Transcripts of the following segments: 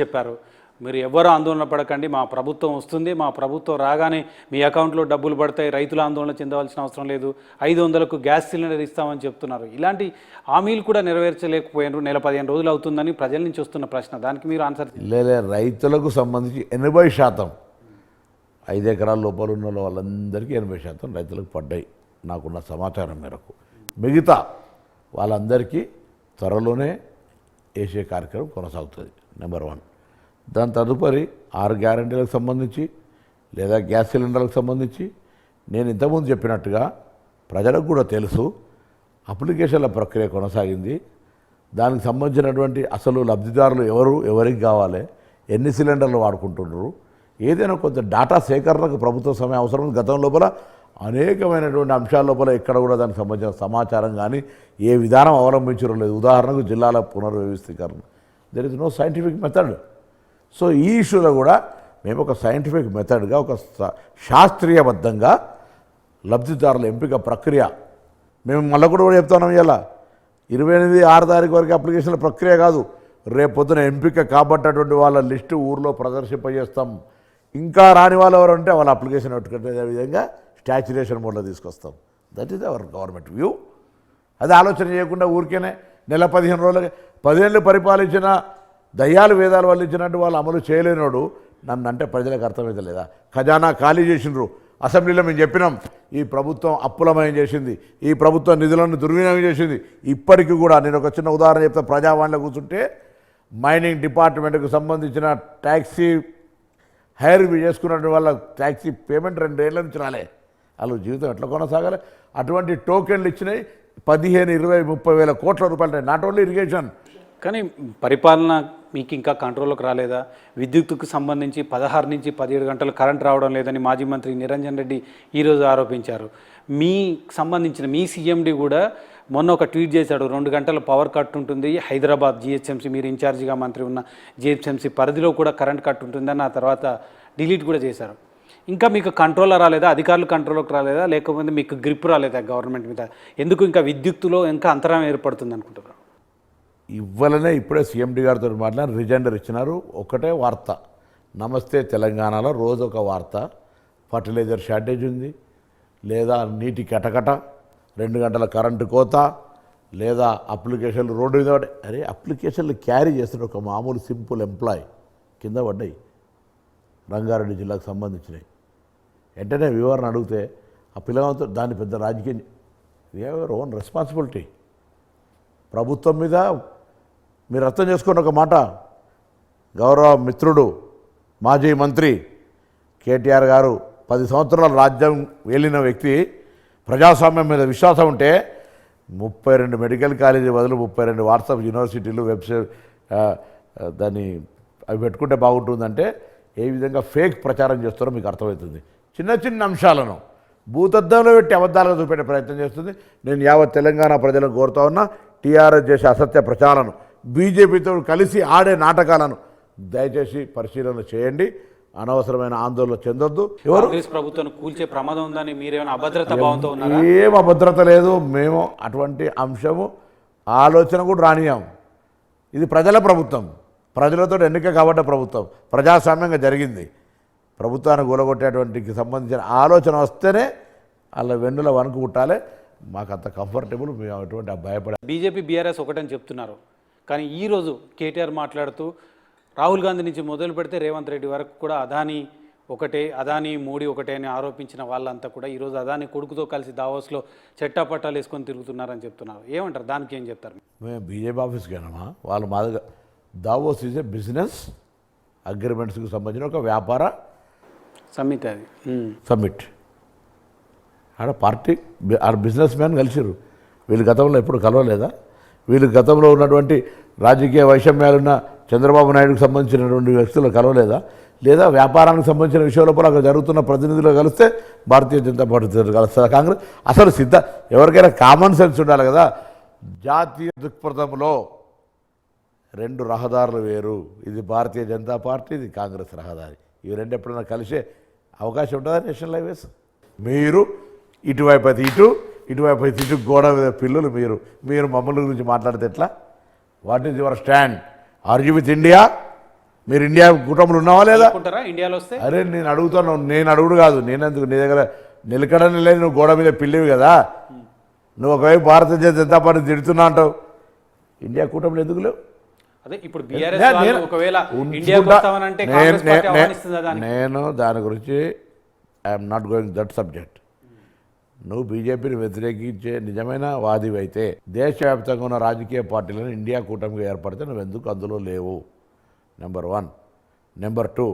చెప్పారు. మీరు ఎవ్వరు ఆందోళన పడకండి మా ప్రభుత్వం వస్తుంది మా ప్రభుత్వం రాగానే మీ అకౌంట్లో డబ్బులు పడతాయి రైతుల ఆందోళన చెందవలసిన అవసరం లేదు ఐదు వందలకు గ్యాస్ సిలిండర్ ఇస్తామని చెప్తున్నారు. ఇలాంటి హామీలు కూడా నెరవేర్చలేకపోయినారు నెల పదిహేను రోజులు అవుతుందని ప్రజల నుంచి వస్తున్న ప్రశ్న. దానికి మీరు ఆన్సర్ లేలే రైతులకు సంబంధించి ఎనభై శాతం ఐదు ఎకరాల లోపల ఉన్న వాళ్ళందరికీ ఎనభై శాతం రైతులకు పడ్డాయి. నాకున్న సమాచారం మేరకు. మిగతా వాళ్ళందరికీ త్వరలోనే వేసే కార్యక్రమం కొనసాగుతుంది. Number one. దాని తదుపరి ఆరు గ్యారంటీలకు సంబంధించి లేదా గ్యాస్ సిలిండర్లకు సంబంధించి నేను ఇంతకుముందు చెప్పినట్టుగా ప్రజలకు కూడా తెలుసు అప్లికేషన్ల ప్రక్రియ కొనసాగింది. దానికి సంబంధించినటువంటి అసలు లబ్ధిదారులు ఎవరు ఎవరికి కావాలి ఎన్ని సిలిండర్లు వాడుకుంటున్నారు ఏదైనా కొంత డేటా సేకరణకు ప్రభుత్వ సమయం అవసరం. గతం లోపల అనేకమైనటువంటి అంశాల లోపల ఎక్కడ కూడా దానికి సంబంధించిన సమాచారం కానీ ఏ విధానం అవలంబించడం లేదు. ఉదాహరణకు జిల్లాల పునర్వ్యవస్థీకరణ. There is no scientific method so ఈ ఇష్యూలో కూడా మేము ఒక సైంటిఫిక్ మెథడ్గా ఒక శాస్త్రీయబద్ధంగా లబ్ధిదారుల ఎంపిక ప్రక్రియ మేము మళ్ళీ కూడా కూడా చెప్తున్నాం ఇలా ఇరవై ఎనిమిది ఆరు తారీఖు వరకు అప్లికేషన్ల ప్రక్రియ కాదు. రేపు పొద్దున ఎంపిక కాబట్టటువంటి వాళ్ళ లిస్టు ఊర్లో ప్రదర్శింపజేస్తాం. ఇంకా రాని వాళ్ళు ఎవరు ఉంటే వాళ్ళ అప్లికేషన్ పెట్టుకునే విధంగా స్టాచ్యురేషన్ మోడ్లో తీసుకొస్తాం. That is our government view అది ఆలోచన చేయకుండా ఊరికేనే నెల పదిహేను రోజులకి. పదిహేళ్ళు పరిపాలించిన దయ్యాలు వేదాలు వల్ల ఇచ్చినట్టు వాళ్ళు అమలు చేయలేనోడు నన్ను అంటే ప్రజలకు అర్థమైతే లేదా ఖజానా ఖాళీ చేసినారు అసెంబ్లీలో మేము చెప్పినాం ఈ ప్రభుత్వం అప్పులమయం చేసింది ఈ ప్రభుత్వం నిధులను దుర్వినియోగం చేసింది. ఇప్పటికీ కూడా నేను ఒక చిన్న ఉదాహరణ చెప్తే ప్రజావాణిలో కూర్చుంటే మైనింగ్ డిపార్ట్మెంట్కు సంబంధించిన ట్యాక్సీ హైర్ చేసుకున్న వాళ్ళ ట్యాక్సీ పేమెంట్ రెండేళ్ళ నుంచి రాలే. వాళ్ళు జీవితం ఎట్లా కొనసాగాలి? అటువంటి టోకెన్లు ఇచ్చినాయి పదిహేను ఇరవై ముప్పై వేల కోట్ల రూపాయలు నాట్ ఓన్లీ ఇరిగేషన్ కానీ పరిపాలన మీకు ఇంకా కంట్రోల్లోకి రాలేదా? విద్యుత్తుకు సంబంధించి పదహారు నుంచి పదిహేడు గంటలు కరెంట్ రావడం లేదని మాజీ మంత్రి నిరంజన్ రెడ్డి ఈరోజు ఆరోపించారు. మీ సంబంధించిన మీ సీఎండి కూడా మొన్న ఒక ట్వీట్ చేశాడు. రెండు గంటల పవర్ కట్ ఉంటుంది. హైదరాబాద్ జిహెచ్ఎంసీ మీరు ఇన్ఛార్జిగా మంత్రి ఉన్న జిహెచ్ఎంసీ పరిధిలో కూడా కరెంట్ కట్ ఉంటుందని ఆ తర్వాత డిలీట్ కూడా చేశారు. ఇంకా మీకు కంట్రోల్ రాలేదా? అధికారులు కంట్రోల్కి రాలేదా? లేకపోతే మీకు గ్రిప్ రాలేదా గవర్నమెంట్ మీద? ఎందుకు ఇంకా విద్యుత్తులో ఇంకా అంతరం ఏర్పడుతుంది అనుకుంటున్నారు? ఇవ్వాలనే ఇప్పుడే సీఎండి గారితో మాట్లాడిన రిజెండర్ ఇచ్చినారు. ఒకటే వార్త. నమస్తే తెలంగాణలో రోజు ఒక వార్త. ఫర్టిలైజర్ షార్టేజ్ ఉంది. లేదా నీటి కటకట రెండు గంటల కరెంటు కోత లేదా అప్లికేషన్లు రోడ్డు మీద పడ్డాయి. అరే అప్లికేషన్లు క్యారీ చేస్తున్న ఒక మామూలు సింపుల్ ఎంప్లాయ్ కింద పడ్డాయి. రంగారెడ్డి జిల్లాకు సంబంధించినవి. వెంటనే వివరణ అడిగితే ఆ పిల్లలతో దాని పెద్ద రాజకీయం యువర్ ఓన్ రెస్పాన్సిబిలిటీ ప్రభుత్వం మీద మీరు అర్థం చేసుకున్న ఒక మాట. గౌరవ మిత్రుడు మాజీ మంత్రి కేటీఆర్ గారు పది సంవత్సరాల రాజ్యం వెళ్ళిన వ్యక్తి ప్రజాస్వామ్యం మీద విశ్వాసం ఉంటే ముప్పై రెండు మెడికల్ కాలేజీ బదులు ముప్పై రెండు వాట్సాప్ యూనివర్సిటీలు వెబ్సైట్ దాన్ని అవి పెట్టుకుంటే బాగుంటుందంటే ఏ విధంగా ఫేక్ ప్రచారం చేస్తారో మీకు అర్థమవుతుంది. చిన్న చిన్న అంశాలను భూతద్దంలో పెట్టి అబద్ధాలుగా చూపెట్టే ప్రయత్నం చేస్తుంది. నేను యావత్ తెలంగాణ ప్రజలకు కోరుతా ఉన్నా టీఆర్ఎస్ చేసే అసత్య ప్రచారాలను బీజేపీతో కలిసి ఆడే నాటకాలను దయచేసి పరిశీలన చేయండి. అనవసరమైన ఆందోళన చెందొద్దు. ఎవరు? ప్రభుత్వాన్ని కూల్చే ప్రమాదం ఉందని మీరేమైనా అభద్రత భావంతో ఏం అభద్రత లేదు. మేము అటువంటి అంశము ఆలోచన కూడా రానియాం ఇది ప్రజల ప్రభుత్వం. ప్రజలతో ఎన్నిక కాబట్ట ప్రభుత్వం. ప్రజాస్వామ్యంగా జరిగింది. ప్రభుత్వాన్ని కూలగొట్టేటువంటికి సంబంధించిన ఆలోచన వస్తేనే అలా వెన్నుల వణుకు పుట్టాలి. మాకు అంత కంఫర్టబుల్ మేము అటువంటి భయపడే బీజేపీ బీఆర్ఎస్ ఒకటని చెప్తున్నారు. కానీ ఈరోజు కేటీఆర్ మాట్లాడుతూ రాహుల్ గాంధీ నుంచి మొదలు పెడితే రేవంత్ రెడ్డి వరకు కూడా అదానీ ఒకటే అదానీ మోడీ ఒకటే అని ఆరోపించిన వాళ్ళంతా కూడా ఈరోజు అదానీ కొడుకుతో కలిసి దావోస్లో చెట్టాపట్టాలు వేసుకొని తిరుగుతున్నారని చెప్తున్నారు. ఏమంటారు? దానికి ఏం చెప్తారు? మేము బీజేపీ ఆఫీస్కి వెళ్ళమా? వాళ్ళు మా దగ్గర దావోస్ ఈజ్ ఏ బిజినెస్ అగ్రిమెంట్స్కి సంబంధించిన ఒక వ్యాపార సమ్మిట్ అది. సమ్మిట్. ఆడ పార్టీ ఆడ బిజినెస్ మ్యాన్ కలిసిరు వీళ్ళు గతంలో ఎప్పుడు కలవలేదా? వీళ్ళు గతంలో ఉన్నటువంటి రాజకీయ వైషమ్యాలున్న చంద్రబాబు నాయుడుకి సంబంధించినటువంటి వ్యక్తులు కలవలేదా? లేదా వ్యాపారానికి సంబంధించిన విషయం లోపల అక్కడ జరుగుతున్న ప్రతినిధులు కలిస్తే భారతీయ జనతా పార్టీ కలుస్తుందా? కాంగ్రెస్ అసలు సిద్ధ ఎవరికైనా కామన్ సెన్స్ ఉండాలి కదా? జాతీయ దృక్పథంలో రెండు రహదారులు వేరు. ఇది భారతీయ జనతా పార్టీ ఇది కాంగ్రెస్ రహదారి. ఇవి రెండు ఎప్పుడైనా కలిసే అవకాశం ఉంటుందా నేషనల్ హైవేస్? మీరు ఇటువైపు అయితే ఇటు ఇటువైపు అయితే ఇటు గోడ మీద పిల్లలు మీరు. మీరు మమ్మల్ని గురించి మాట్లాడితే ఎట్లా? What is your stand are you with India మీరు ఇండియా కూటమిలో ఉన్నావా లేదా? ఇండియాలో వస్తే? అరే నేను అడుగుతాను. నేను అడుగుడు కాదు. నేనెందుకు? నీ దగ్గర నిలకడని లేదు. నువ్వు గోడ మీద పిల్లివి కదా. నువ్వు ఒకవైపు భారతీయ జనతా పార్టీ తిడుతున్నా అంటావు. ఇండియా కూటమిలో ఎందుకు లేవు? అదే ఇప్పుడు బీఆర్ఎస్ ఒకవేళ నేను- దాని గురించి I'm not going that subject. నువ్వు బీజేపీని వ్యతిరేకించే నిజమైన వాదివి అయితే దేశవ్యాప్తంగా ఉన్న రాజకీయ పార్టీలను ఇండియా కూటమిగా ఏర్పడితే నువ్వు ఎందుకు అందులో లేవు? నెంబర్ వన్ నెంబర్ టూ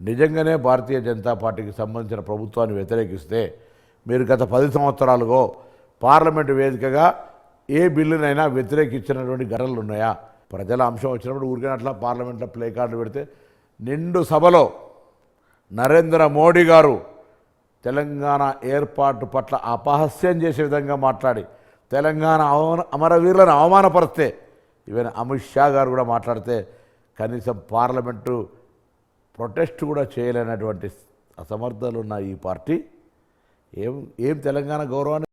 నిజంగానే భారతీయ జనతా పార్టీకి సంబంధించిన ప్రభుత్వాన్ని వ్యతిరేకిస్తే మీరు గత పది సంవత్సరాలుగో పార్లమెంటు వేదికగా ఏ బిల్లునైనా వ్యతిరేకించినటువంటి ఘటనలు ఉన్నాయా? ప్రజల అంశం వచ్చినప్పుడు ఊరికే అట్లా పార్లమెంట్లో ప్లే కార్డులు పెడితే నిండు సభలో నరేంద్ర మోడీ గారు తెలంగాణ ఏర్పాటు పట్ల అపహాస్యం చేసే విధంగా మాట్లాడి తెలంగాణ అవమాన అమరవీరులను అవమానపరిస్తే ఈవెన్ అమిత్ షా గారు కూడా మాట్లాడితే కనీసం పార్లమెంటు ప్రొటెస్ట్ కూడా చేయలేనటువంటి అసమర్థలు ఉన్న ఈ పార్టీ. ఏం ఏం తెలంగాణ గౌరవాన్ని